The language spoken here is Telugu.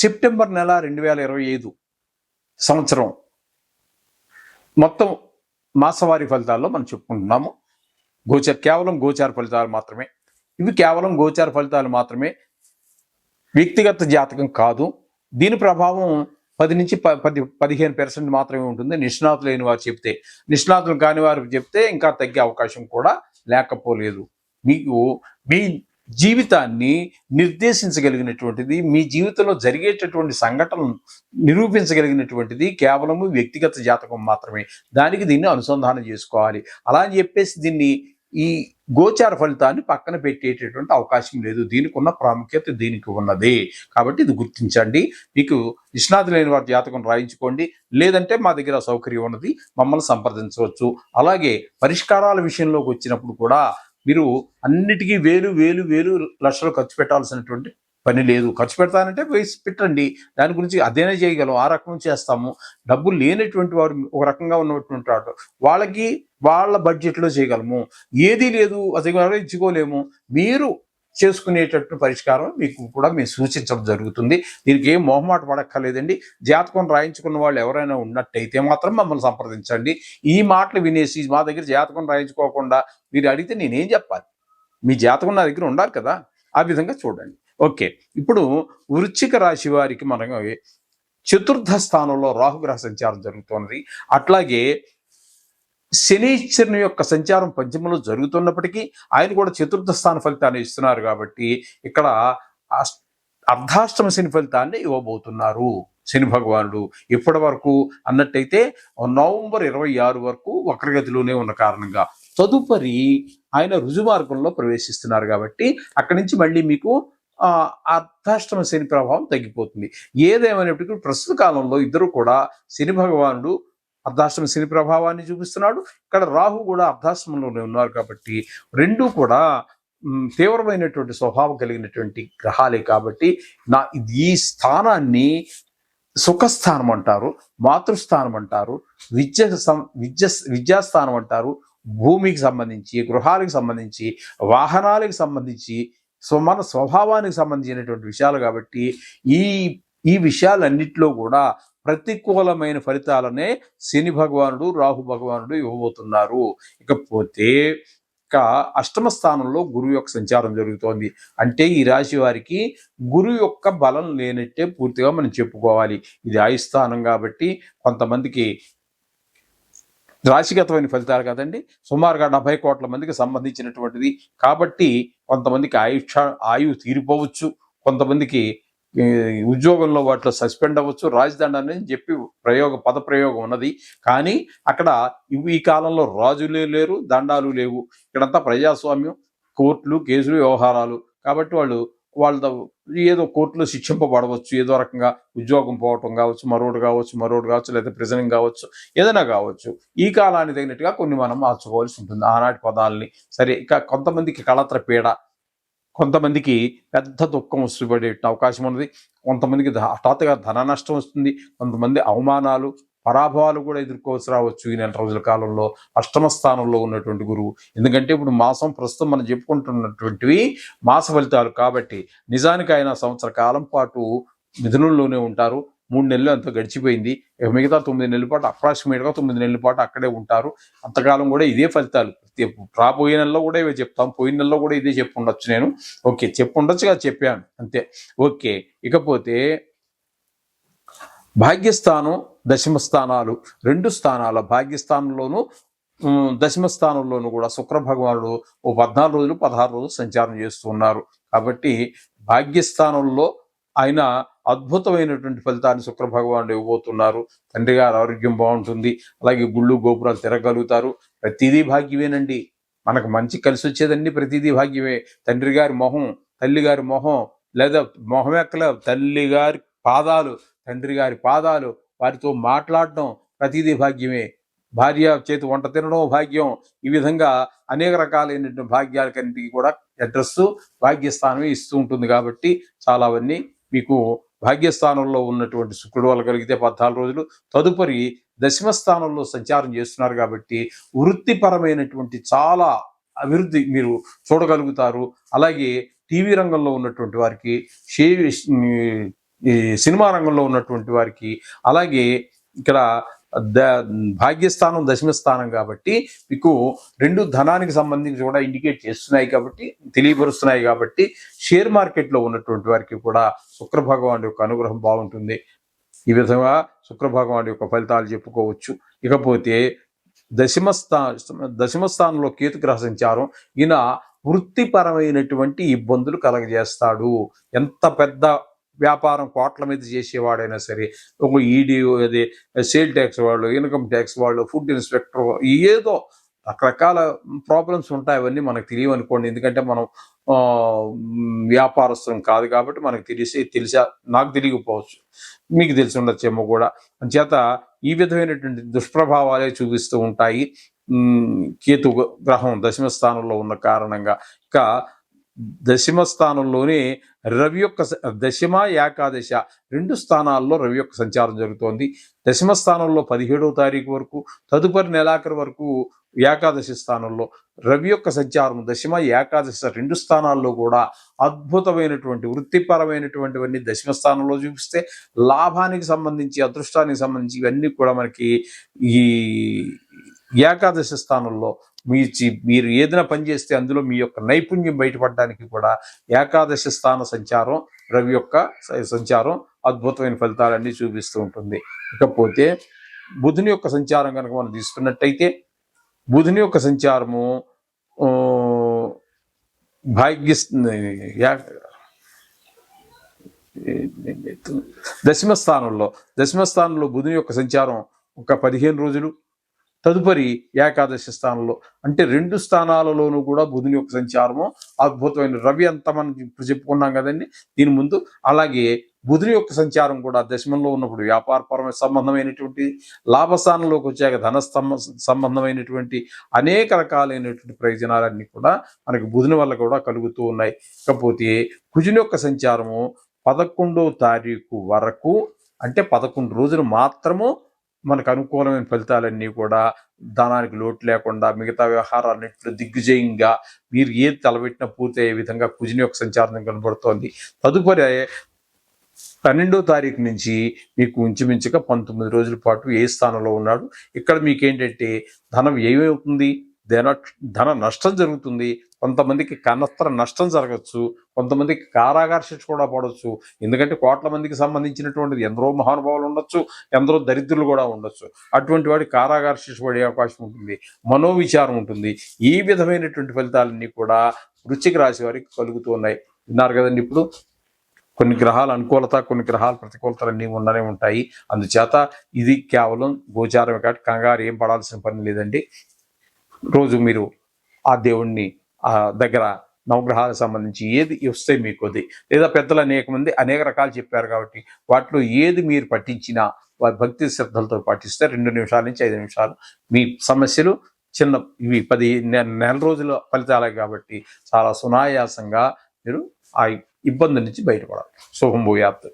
సెప్టెంబర్ నెల రెండు వేల ఇరవై ఐదు సంవత్సరం. మొత్తం మాసవారి ఫలితాల్లో మనం చెప్పుకుంటున్నాము. గోచర్ కేవలం గోచార ఫలితాలు మాత్రమే. ఇవి కేవలం గోచార ఫలితాలు మాత్రమే. వ్యక్తిగత జాతకం కాదు. దీని ప్రభావం పది నుంచి ప పది పదిహేను పర్సెంట్ మాత్రమే ఉంటుంది. నిష్ణాతులు లేని వారు చెప్తే నిష్ణాతులు కాని వారు చెప్తే ఇంకా తగ్గే అవకాశం కూడా లేకపోలేదు. మీకు మీ జీవితాన్ని నిర్దేశించగలిగినటువంటిది మీ జీవితంలో జరిగేటటువంటి సంఘటనలు నిరూపించగలిగినటువంటిది కేవలము వ్యక్తిగత జాతకం మాత్రమే. దానికి దీన్ని అనుసంధానం చేసుకోవాలి. అలా అని చెప్పేసి దీన్ని ఈ గోచార ఫలితాన్ని పక్కన పెట్టేటటువంటి అవకాశం లేదు. దీనికి ఉన్న ప్రాముఖ్యత దీనికి ఉన్నది. కాబట్టి ఇది గుర్తించండి. మీకు నిష్ణాతి లేని వారి జాతకం రాయించుకోండి. లేదంటే మా దగ్గర సౌకర్యం ఉన్నది. మమ్మల్ని సంప్రదించవచ్చు. అలాగే పరిష్కారాల విషయంలోకి వచ్చినప్పుడు కూడా మీరు అన్నిటికీ వేలు వేలు వేలు లక్షలు ఖర్చు పెట్టాల్సినటువంటి పని లేదు. ఖర్చు పెడతానంటే వేసి పెట్టండి. దాని గురించి అదేనే చేయగలం. ఆ రకం చేస్తాము. డబ్బులు లేనటువంటి వారు ఒక రకంగా ఉన్నటువంటి వాడు వాళ్ళకి వాళ్ళ బడ్జెట్లో చేయగలము. ఏదీ లేదు. అది ఇచ్చుకోలేము. మీరు చేసుకునేటట్టు పరిష్కారం మీకు కూడా మేము సూచించడం జరుగుతుంది. దీనికి ఏం మొహమాట పడక్కర్లేదండి. జాతకం రాయించుకున్న వాళ్ళు ఎవరైనా ఉన్నట్టయితే మాత్రం మమ్మల్ని సంప్రదించండి. ఈ మాటలు వినేసి మా దగ్గర జాతకం రాయించుకోకుండా మీరు అడిగితే నేనేం చెప్పాలి? మీ జాతకం నా దగ్గర ఉండాలి కదా? ఆ విధంగా చూడండి. ఓకే. ఇప్పుడు వృశ్చిక రాశి వారికి మనం చతుర్థ స్థానంలో రాహుగ్రహ సంచారం జరుగుతున్నది అట్లాగే శనీశ్వరుని యొక్క సంచారం పంచమంలో జరుగుతున్నప్పటికీ ఆయన కూడా చతుర్థ స్థాన ఫలితాన్ని ఇస్తున్నారు కాబట్టి ఇక్కడ అర్ధాష్టమ శని ఫలితాన్ని ఇవ్వబోతున్నారు శని భగవానుడు. ఇప్పటి వరకు అన్నట్టయితే నవంబర్ ఇరవై ఆరు వరకు వక్రగతిలోనే ఉన్న కారణంగా తదుపరి ఆయన రుజుమార్గంలో ప్రవేశిస్తున్నారు కాబట్టి అక్కడి నుంచి మళ్ళీ మీకు అర్ధాష్టమ శని ప్రభావం తగ్గిపోతుంది. ఏదేమైనప్పటికీ ప్రస్తుత కాలంలో ఇద్దరు కూడా శని భగవానుడు అర్ధాష్టమ శని ప్రభావాన్ని చూపిస్తున్నాడు. ఇక్కడ రాహు కూడా అర్ధాష్టమంలోనే ఉన్నారు కాబట్టి రెండూ కూడా తీవ్రమైనటువంటి స్వభావం కలిగినటువంటి గ్రహాలే కాబట్టి నా ఈ స్థానాన్ని సుఖస్థానం అంటారు మాతృస్థానం అంటారు విద్య సం- విద్య విద్యాస్థానం అంటారు భూమికి సంబంధించి గృహాలకు సంబంధించి వాహనాలకు సంబంధించి మన స్వభావానికి సంబంధించినటువంటి విషయాలు కాబట్టి ఈ ఈ విషయాలన్నిటిలో కూడా ప్రతికూలమైన ఫలితాలనే శని భగవానుడు రాహు భగవానుడు ఇవ్వబోతున్నారు. ఇకపోతే ఇక అష్టమ స్థానంలో గురువు యొక్క సంచారం జరుగుతోంది. అంటే ఈ రాశి వారికి గురువు యొక్క బలం లేనట్టే పూర్తిగా మనం చెప్పుకోవాలి. ఇది ఆయుస్థానం కాబట్టి కొంతమందికి రాశిగతమైన ఫలితాలు కదండి. సుమారుగా డెబ్బై కోట్ల మందికి సంబంధించినటువంటిది. కాబట్టి కొంతమందికి ఆయుష ఆయువు తీరిపోవచ్చు. కొంతమందికి ఉద్యోగంలో వాటిలో సస్పెండ్ అవ్వచ్చు రాజదండ అని చెప్పి ప్రయోగ పద ప్రయోగం ఉన్నది. కానీ అక్కడ ఈ కాలంలో రాజులే లేరు దండాలు లేవు. ఇక్కడంతా ప్రజాస్వామ్యం కోర్టులు కేసులు వ్యవహారాలు. కాబట్టి వాళ్ళు వాళ్ళ ఏదో కోర్టులో శిక్షింపబడవచ్చు. ఏదో రకంగా ఉద్యోగం పోవటం కావచ్చు మరోడు కావచ్చు మరోడు కావచ్చు లేదా ప్రిజనింగ్ కావచ్చు ఏదైనా కావచ్చు. ఈ కాలానికి తగినట్టుగా కొన్ని మనం మార్చుకోవాల్సి ఉంటుంది. ఆనాటి పదాలని. సరే ఇక కొంతమందికి కళత్ర పీడ కొంతమందికి పెద్ద దుఃఖం వస్తుపడే అవకాశం ఉన్నది. కొంతమందికి హఠాత్తుగా ధన నష్టం వస్తుంది. కొంతమంది అవమానాలు పరాభవాలు కూడా ఎదుర్కోవచ్చు రావచ్చు ఈ నెల రోజుల కాలంలో. అష్టమ స్థానంలో ఉన్నటువంటి గురువు. ఎందుకంటే ఇప్పుడు మాసం ప్రస్తుతం మనం చెప్పుకుంటున్నటువంటివి మాస ఫలితాలు కాబట్టి నిజానికి ఆయన సంవత్సర కాలం పాటు మిథునంలోనే ఉంటారు. మూడు నెలలు అంత గడిచిపోయింది. మిగతా తొమ్మిది నెలల పాటు అప్రాక్సిమేట్గా తొమ్మిది నెలల పాటు అక్కడే ఉంటారు. అంతకాలం కూడా ఇదే ఫలితాలు. రాబోయే నెలలో కూడా ఇవే చెప్తాం. పోయిన నెలలో కూడా ఇదే చెప్పుండొచ్చు నేను. ఓకే చెప్పుండొచ్చు కదా చెప్పాను. అంతే. ఓకే ఇకపోతే భాగ్యస్థానం దశమ స్థానాలు రెండు స్థానాల భాగ్యస్థానంలోనూ దశమ స్థానంలోనూ కూడా శుక్ర భగవానుడు ఓ పద్నాలుగు రోజులు పదహారు రోజులు సంచారం చేస్తున్నారు. కాబట్టి భాగ్యస్థానంలో ఆయన అద్భుతమైనటువంటి ఫలితాన్ని శుక్రభగవానుడు ఇవ్వబోతున్నారు. తండ్రి గారు ఆరోగ్యం బాగుంటుంది. అలాగే గుళ్ళు గోపురాలు తిరగలుగుతారు ప్రతిదీ భాగ్యమేనండి. మనకు మంచి కలిసి వచ్చేదండి ప్రతిదీ భాగ్యమే. తండ్రి గారి మొహం తల్లి గారి మొహం లేదా మొహం ఎక్కల తల్లి గారి పాదాలు తండ్రి గారి పాదాలు వారితో మాట్లాడడం ప్రతిదీ భాగ్యమే. భార్య చేతి వంట తినడం భాగ్యం. ఈ విధంగా అనేక రకాలైనటువంటి భాగ్యాలకన్నిటికీ కూడా అడ్రస్ భాగ్యస్థానమే ఇస్తూ ఉంటుంది కాబట్టి చాలా అవన్నీ మీకు భాగ్యస్థానంలో ఉన్నటువంటి శుక్రుడు వల్ల కలిగితే పద్నాలుగు రోజులు. తదుపరి దశమ స్థానంలో సంచారం చేస్తున్నారు కాబట్టి వృత్తిపరమైనటువంటి చాలా అభివృద్ధి మీరు చూడగలుగుతారు. అలాగే టీవీ రంగంలో ఉన్నటువంటి వారికి సినిమా రంగంలో ఉన్నటువంటి వారికి అలాగే ఇక్కడ భాగ్యస్థానం దశమ స్థానం కాబట్టి మీకు రెండు ధనానికి సంబంధించి కూడా ఇండికేట్ చేస్తున్నాయి కాబట్టి తెలియపరుస్తున్నాయి కాబట్టి షేర్ మార్కెట్లో ఉన్నటువంటి వారికి కూడా శుక్ర భగవాన్ యొక్క అనుగ్రహం బాగుంటుంది. ఈ విధంగా శుక్ర భగవాన్ యొక్క ఫలితాలు చెప్పుకోవచ్చు. ఇకపోతే దశమ స్థా దశమ స్థానంలో కేతుగ్రహ సంచారం ఈయన వృత్తిపరమైనటువంటి ఇబ్బందులు కలగజేస్తాడు. ఎంత పెద్ద వ్యాపారం కోట్ల మీద చేసేవాడైనా సరే ఒక ఈడీ అది సేల్ ట్యాక్స్ వాళ్ళు ఇన్కమ్ ట్యాక్స్ వాళ్ళు ఫుడ్ ఇన్స్పెక్టర్ ఏదో రకరకాల ప్రాబ్లమ్స్ ఉంటాయి అవన్నీ మనకు తెలియనుకోండి ఎందుకంటే మనం వ్యాపారస్తులం కాదు కాబట్టి మనకు తెలిసి తెలిసా నాకు తెలియకపోవచ్చు. మీకు తెలిసి ఉండొచ్చేమో కూడా. చేత ఈ విధమైనటువంటి దుష్ప్రభావాలే చూపిస్తూ ఉంటాయి. కేతు గ్రహం దశమ స్థానంలో ఉన్న కారణంగా. ఇక దశమ స్థానంలోనే రవి యొక్క దశమ ఏకాదశ రెండు స్థానాల్లో రవి యొక్క సంచారం జరుగుతోంది. దశమ స్థానంలో పదిహేడవ తారీఖు వరకు తదుపరి నెలాఖరు వరకు ఏకాదశి స్థానంలో రవి యొక్క సంచారం దశమ ఏకాదశి రెండు స్థానాల్లో కూడా అద్భుతమైనటువంటి వృత్తిపరమైనటువంటివన్నీ దశమ స్థానంలో చూపిస్తే లాభానికి సంబంధించి అదృష్టానికి సంబంధించి ఇవన్నీ కూడా మనకి ఈ ఏకాదశి స్థానంలో మీ చి- మీరు ఏదైనా పని చేస్తే అందులో మీ యొక్క నైపుణ్యం బయటపడడానికి కూడా ఏకాదశి స్థాన సంచారం రవి యొక్క సంచారం అద్భుతమైన ఫలితాలన్నీ చూపిస్తూ ఉంటుంది. ఇకపోతే బుధుని యొక్క సంచారం కనుక మనం తీసుకున్నట్టయితే బుధుని యొక్క సంచారము భాగ్య దశమ స్థానంలో దశమ స్థానంలో బుధుని యొక్క సంచారం ఒక పదిహేను రోజులు తదుపరి ఏకాదశి స్థానంలో అంటే రెండు స్థానాలలోనూ కూడా బుధుని యొక్క సంచారము అద్భుతమైన రవి అంతా మనం ఇప్పుడు చెప్పుకున్నాం కదండి. దీని ముందు అలాగే బుధుని యొక్క సంచారం కూడా దశమంలో ఉన్నప్పుడు వ్యాపారపరమైన సంబంధమైనటువంటి లాభస్థానంలోకి వచ్చాక ధన సంబంధమైనటువంటి అనేక రకాలైనటువంటి ప్రయోజనాలన్నీ కూడా మనకి బుధుని వల్ల కూడా కలుగుతూ ఉన్నాయి. ఇకపోతే కుజుని యొక్క సంచారము పదకొండో తారీఖు వరకు అంటే పదకొండు రోజులు మాత్రము మనకు అనుకూలమైన ఫలితాలన్నీ కూడా ధనానికి లోటు లేకుండా మిగతా వ్యవహారాలన్నింటిలో దిగ్విజయంగా మీరు ఏది తలబెట్టినా పూర్తి అయ్యే విధంగా కుజుని యొక్క సంచారం కనబడుతోంది. తదుపరి పన్నెండో తారీఖు నుంచి మీకు ఉంచుమించుగా పంతొమ్మిది రోజుల పాటు ఏ స్థానంలో ఉన్నాడు. ఇక్కడ మీకు ఏంటంటే ధనం ఏమవుతుంది? ధన ధన నష్టం జరుగుతుంది. కొంతమందికి కనస్త్ర నష్టం జరగచ్చు కొంతమందికి కారాగార శిక్ష కూడా పడవచ్చు ఎందుకంటే కోట్ల మందికి సంబంధించినటువంటిది ఎందరో మహానుభావులు ఉండొచ్చు ఎందరో దరిద్రులు కూడా ఉండొచ్చు. అటువంటి వాడి కారాగార శిక్ష పడే అవకాశం ఉంటుంది మనోవిచారం ఉంటుంది. ఈ విధమైనటువంటి ఫలితాలన్నీ కూడా వృచ్చిక రాశి వారికి కలుగుతూ ఉన్నాయి. విన్నారు కదండి ఇప్పుడు? కొన్ని గ్రహాల అనుకూలత కొన్ని గ్రహాల ప్రతికూలతలు అన్నీ ఉండనే ఉంటాయి. అందుచేత ఇది కేవలం గోచారమే కాబట్టి కంగారు ఏం పడాల్సిన పని లేదండి. రోజు మీరు ఆ దేవుణ్ణి దగ్గర నవగ్రహాలకు సంబంధించి ఏది వస్తే మీకు అది. లేదా పెద్దలు అనేక మంది అనేక రకాలు చెప్పారు కాబట్టి వాటిలో ఏది మీరు పట్టించినా వారి భక్తి శ్రద్ధలతో పాటిస్తే రెండు నిమిషాల నుంచి ఐదు నిమిషాలు మీ సమస్యలు చిన్న ఇవి పది నెల రోజుల ఫలితాలే కాబట్టి చాలా సునాయాసంగా మీరు ఆ ఇబ్బంది నుంచి బయటపడాలి. శుభం భూయాత్.